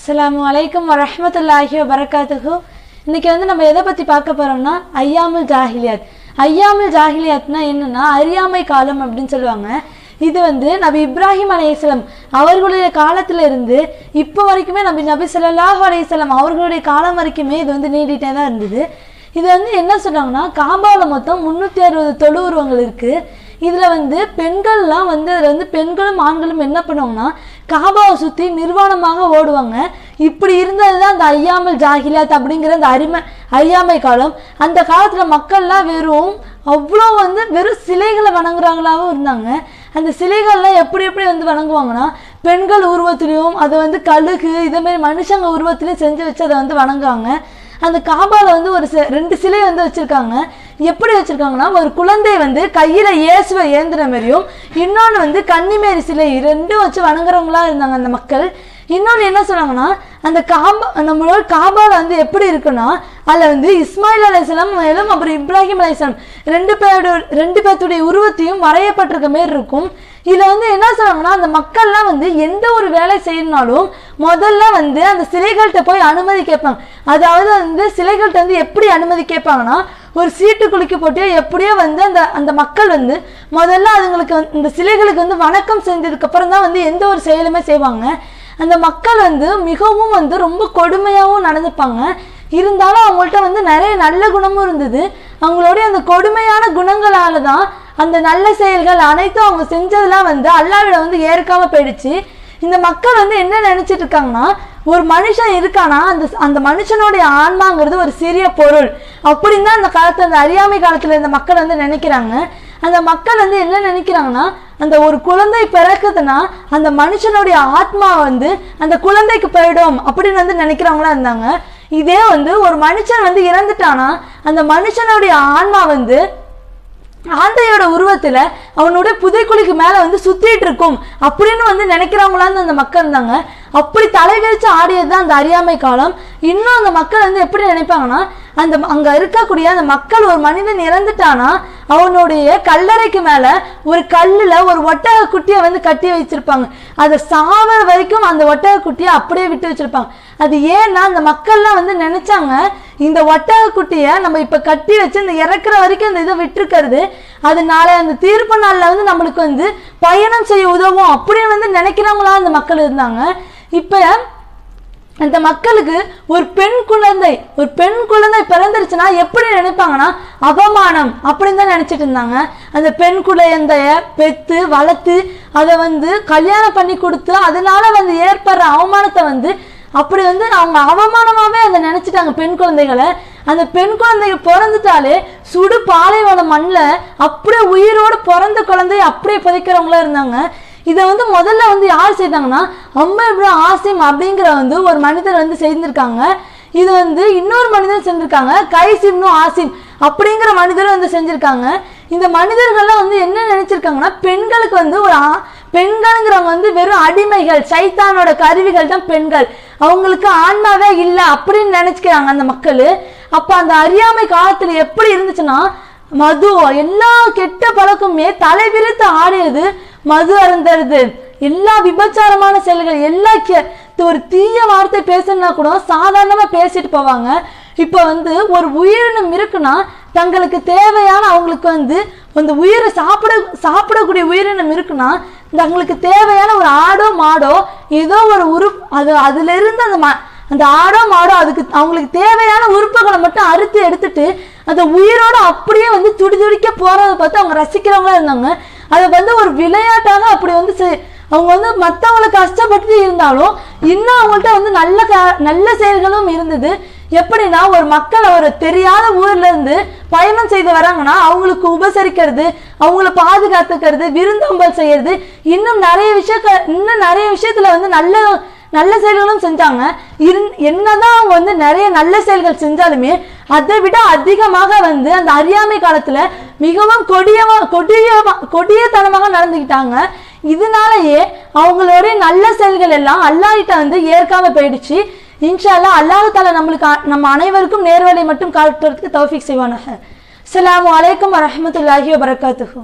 அஸ்ஸலாமு அலைக்கும் வரமத்துல்லாஹி வபரகாத்துஹு. இன்னைக்கு வந்து நம்ம எதை பற்றி பார்க்க போகிறோம்னா ஐயாமல் ஜாஹிலியாத். ஐயாமுல் ஜாஹிலியாத்னா என்னென்னா அறியாமை காலம் அப்படின்னு சொல்லுவாங்க. இது வந்து நபி இப்ராஹிம் அலையசலம் அவர்களுடைய காலத்துல இருந்து இப்போ வரைக்குமே நபி நபி சொல்லாஹ் அலைஹி அவர்களுடைய காலம் வரைக்குமே இது வந்து நீடிட்டே தான் இருந்தது. இது வந்து என்ன சொல்கிறாங்கன்னா காம்பாவில் மொத்தம் முந்நூற்றி அறுபது தொழு உருவங்கள் இருக்குது இதில் வந்து பெண்கள்லாம் வந்து அதில் வந்து பெண்களும் ஆண்களும் என்ன பண்ணுவாங்கன்னா காபாவை சுற்றி நிர்வாணமாக ஓடுவாங்க. இப்படி இருந்தது தான் அந்த ஐயாமல் ஜாகிலாத் அப்படிங்கிற அந்த அரிமை ஐயாமை காலம். அந்த காலத்தில் மக்கள்லாம் வெறும் அவ்வளோ வந்து வெறும் சிலைகளை வணங்குறாங்களாகவும் இருந்தாங்க. அந்த சிலைகள்லாம் எப்படி எப்படி வந்து வணங்குவாங்கன்னா பெண்கள் உருவத்துலேயும் அதை வந்து கழுகு இதேமாரி மனுஷங்க உருவத்துலேயும் செஞ்சு வச்சு அதை வந்து வணங்குவாங்க. அந்த காபாவில் வந்து ஒரு ரெண்டு சிலை வந்து வச்சுருக்காங்க. எப்படி வச்சிருக்காங்கன்னா ஒரு குழந்தை வந்து கையில இயேசுவை ஏந்திர மாதிரியும் இன்னொன்று வந்து கன்னிமேரி சிலை ரெண்டும் வச்சு வணங்குறவங்களா இருந்தாங்க அந்த மக்கள். இன்னொன்று என்ன சொன்னாங்கன்னா அந்த காபா நம்மளோட காபால வந்து எப்படி இருக்குன்னா அதில் வந்து இஸ்மாயில் அலையாம் மேலும் அப்புறம் இப்ராஹிம் அலையாம் ரெண்டு பேரோட ரெண்டு பேர்த்துடைய உருவத்தையும் வரையப்பட்டிருக்க மாரி இருக்கும். இதில் வந்து என்ன சொல்றாங்கன்னா அந்த மக்கள்லாம் வந்து எந்த ஒரு வேலை செய்யணும்னாலும் முதல்ல வந்து அந்த சிலைகள்கிட்ட போய் அனுமதி கேட்பாங்க. அதாவது வந்து சிலைகள்கிட்ட வந்து எப்படி அனுமதி கேட்பாங்கன்னா ஒரு சீட்டு குலுக்கி போட்டு எப்படியோ வந்து அந்த அந்த மக்கள் வந்து முதல்ல அதுங்களுக்கு வந்து- இந்த சிலைகளுக்கு வந்து வணக்கம் செஞ்சதுக்கப்புறம் தான் வந்து எந்த ஒரு செயலுமே செய்வாங்க. அந்த மக்கள் வந்து மிகவும் வந்து ரொம்ப கொடுமையாகவும் நடந்துப்பாங்க. இருந்தாலும் அவங்கள்ட்ட வந்து நிறைய நல்ல குணமும் இருந்தது. அவங்களுடைய அந்த கொடுமையான குணங்களால தான் அந்த நல்ல செயல்கள் அனைத்தும் அவங்க செஞ்சதெல்லாம் வந்து அல்லாவிட வந்து ஏற்காம போயிடுச்சு. இந்த மக்கள் வந்து என்ன நினச்சிட்டு இருக்காங்கன்னா ஒரு மனுஷன் இருக்கானா? அந்த அந்த மனுஷனுடைய ஆன்மாங்கிறது ஒரு சிறிய பொருள். அப்படின்னு தான் அந்த காலத்தில் அந்த அறியாமை காலத்தில் இந்த மக்கள் வந்து நினைக்கிறாங்க. அந்த மக்கள் வந்து என்ன நினைக்கிறாங்கன்னா அந்த ஒரு குழந்தை பிறக்குதுன்னா அந்த மனுஷனுடைய ஆத்மா வந்து அந்த குழந்தைக்கு போயிடும் அப்படின்னு வந்து நினைக்கிறவங்களா இருந்தாங்க. இதே வந்து ஒரு மனுஷன் வந்து இறந்துட்டானா அந்த மனுஷனுடைய ஆன்மா வந்து ஆந்தையோட உருவத்துல அவனுடைய புதைக்குழிக்கு மேல வந்து சுத்திட்டு இருக்கும் அப்படின்னு வந்து நினைக்கிறவங்களான்னு அந்த மக்கள் இருந்தாங்க. அப்படி தலைவிரிச்சு ஆடியது தான் அந்த அறியாமை காலம். இன்னும் அந்த மக்கள் வந்து எப்படி நினைப்பாங்கன்னா அந்த அங்க இருக்கக்கூடிய அந்த மக்கள் ஒரு மனிதன் இறந்துட்டானா அவனுடைய கல்லறைக்கு மேல ஒரு கல்லுல ஒரு ஒட்டக குட்டியை வந்து கட்டி வச்சிருப்பாங்க. அதை சாவர வரைக்கும் அந்த ஒட்டக குட்டியை அப்படியே விட்டு வச்சிருப்பாங்க. அது ஏன்னா அந்த மக்கள்லாம் வந்து நினைச்சாங்க இந்த ஒட்டக குட்டியை நம்ம இப்போ கட்டி வச்சு இந்த இறக்குற வரைக்கும் இந்த இதை விட்டுருக்கிறது. அது நாளை அந்த தீர்ப்பு நாளில் வந்து நம்மளுக்கு வந்து பயணம் செய்ய உதவும் அப்படின்னு வந்து நினைக்கிறவங்களா அந்த மக்கள் இருந்தாங்க. இப்போ அந்த மக்களுக்கு ஒரு பெண் குழந்தை ஒரு பெண் குழந்தை பிறந்துருச்சுன்னா எப்படி நினைப்பாங்கன்னா அவமானம் அப்படின்னு தான் நினச்சிட்டு இருந்தாங்க. அந்த பெண் குழந்தைய பெற்று வளர்த்து அதை வந்து கல்யாணம் பண்ணி கொடுத்து அதனால வந்து ஏற்படுற அவமானத்தை வந்து அப்படி வந்து அவங்க அவமானமாகவே அதை நினச்சிட்டாங்க பெண் குழந்தைகளை. அந்த பெண் குழந்தைங்க பிறந்துட்டாலே சுடு பாலைவன மண்ணில் அப்படியே உயிரோடு பிறந்த குழந்தைய அப்படியே புதைக்கிறவங்களா இருந்தாங்க. இதை வந்து முதல்ல வந்து யார் செய்தாங்கன்னா அம்மா இவ்வளோ ஆசிம் அப்படிங்கிற வந்து ஒரு மனிதர் வந்து செய்திருக்காங்க. இது வந்து இன்னொரு மனிதர் செஞ்சுருக்காங்க கைசிம்னு ஆசிம் அப்படிங்கிற மனிதரும் வந்து செஞ்சுருக்காங்க. இந்த மனிதர்கள்லாம் வந்து என்ன நினச்சிருக்காங்கன்னா பெண்களுக்கு வந்து ஒரு ஆ- பெண்கள்ங்கிறவங்க வந்து வெறும் அடிமைகள் சைத்தானோட கருவிகள் தான் பெண்கள். அவங்களுக்கு ஆன்மாவே இல்லை அப்படின்னு நினைச்சுக்கிறாங்க அந்த மக்கள். அப்போ அந்த அறியாமை காலத்தில் எப்படி இருந்துச்சுன்னா மது எல்லா கெட்ட பழக்கமுமே தலைவிரித்து ஆடியது மது அருந்தறது. எல்லா விபச்சாரமான செயல்கள் எல்லா ஒரு தீய வார்த்தை பேசணும்னா கூட சாதாரணமாக பேசிட்டு போவாங்க. இப்போ வந்து ஒரு உயிரினம் இருக்குன்னா தங்களுக்கு தேவையான அவங்களுக்கு வந்து அந்த உயிரை சாப்பிட சாப்பிடக்கூடிய உயிரினம் இருக்குன்னா தங்களுக்கு தேவையான ஒரு ஆடோ மாடோ ஏதோ ஒரு உரு அது அதுல இருந்து அந்த ம அந்த ஆடோ மாடோ அதுக்கு அவங்களுக்கு தேவையான உறுப்புகளை மட்டும் அறுத்து எடுத்துட்டு அந்த உயிரோட அப்படியே வந்து துடி துடிக்க போகிறத பார்த்து அவங்க ரசிக்கிறவங்களா இருந்தாங்க. அதை வந்து ஒரு விளையாட்டாக அப்படி வந்து செ- அவங்க வந்து மற்றவங்களை கஷ்டப்பட்டு இருந்தாலும் இன்னும் அவங்கள்ட்ட வந்து நல்ல நல்ல செயல்களும் இருந்தது. எப்படின்னா ஒரு மக்கள் ஒரு தெரியாத ஊர்ல இருந்து பயணம் செய்து வராங்கன்னா அவங்களுக்கு உபசரிக்கிறது அவங்கள பாதுகாத்துக்கிறது விருந்தோம்பல் செய்யறது இன்னும் நிறைய விஷயத்த இன்னும் நிறைய விஷயத்துல வந்து நல்ல நல்ல செயல்களும் செஞ்சாங்க. இருந் என்னதான் அவங்க வந்து நிறைய நல்ல செயல்கள் செஞ்சாலுமே அதை விட அதிகமாக வந்து அந்த அறியாமை காலத்துல மிகவும் கொடியமா கொடிய கொடியத்தனமாக நடந்துக்கிட்டாங்க இதனாலயே அவங்களுடைய நல்ல செயல்கள் எல்லாம் அல்லாஹிட்ட வந்து ஏற்காம போயிடுச்சு. இன்ஷால்லா அல்லாஹ் தாலா நம்மளுக்கு நம்ம அனைவருக்கும் நேர்வழி மட்டும் காட்டுறதுக்கு தௌஃபீக் செய்வானாக. அஸ்ஸலாமு அலைக்கும் வரமத்துல்லாஹி வபரகாத்துஹு.